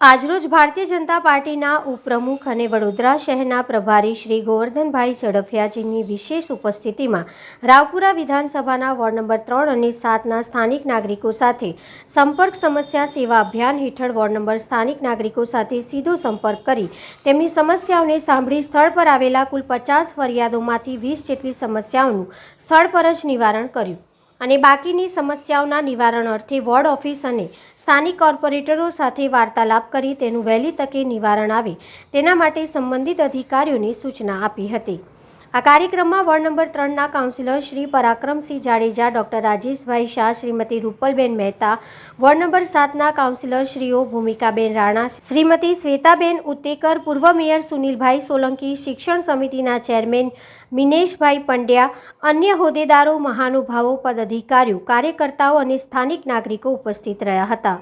આજરોજ ભારતીય જનતા પાર્ટીના ઉપપ્રમુખ અને વડોદરા શહેરના પ્રભારી શ્રી ગોવર્ધનભાઈ ઝડફિયાજીની વિશેષ ઉપસ્થિતિમાં રાવપુરા વિધાનસભાના વોર્ડ નંબર ત્રણ અને સાતના સ્થાનિક નાગરિકો સાથે સંપર્ક સમસ્યા સેવા અભિયાન હેઠળ વોર્ડ નંબર સ્થાનિક નાગરિકો સાથે સીધો સંપર્ક કરી તેમની સમસ્યાઓને સાંભળી સ્થળ પર આવેલા કુલ પચાસ ફરિયાદોમાંથી વીસ જેટલી સમસ્યાઓનું સ્થળ પર જ નિવારણ કર્યું. અને બાકીની સમસ્યાઓના નિવારણ અર્થે વોર્ડ ઓફિસ અને સ્થાનિક કોર્પોરેટરો સાથે વાર્તાલાપ કરી તેનું વહેલી તકે નિવારણ આવે તેના માટે સંબંધિત અધિકારીઓને સૂચના આપી હતી. આ કાર્યક્રમમાં વોર્ડ નંબર ત્રણના councillor Shri Parakramsinh Jadeja, doctor Rajeshbhai Shah, Shrimati Rupalben Mehta, ward number સાતના councillor શ્રીઓ ભૂમિકાબેન રાણા, શ્રીમતી શ્વેતાબેન ઉત્તેકર, પૂર્વ મેયર સુનિલભાઈ સોલંકી, શિક્ષણ સમિતિના ચેરમેન મિનેશભાઈ પંડ્યા, અન્ય હોદ્દેદારો, મહાનુભાવો, પદાધિકારીઓ, કાર્યકર્તાઓ અને સ્થાનિક નાગરિકો ઉપસ્થિત રહ્યા હતા.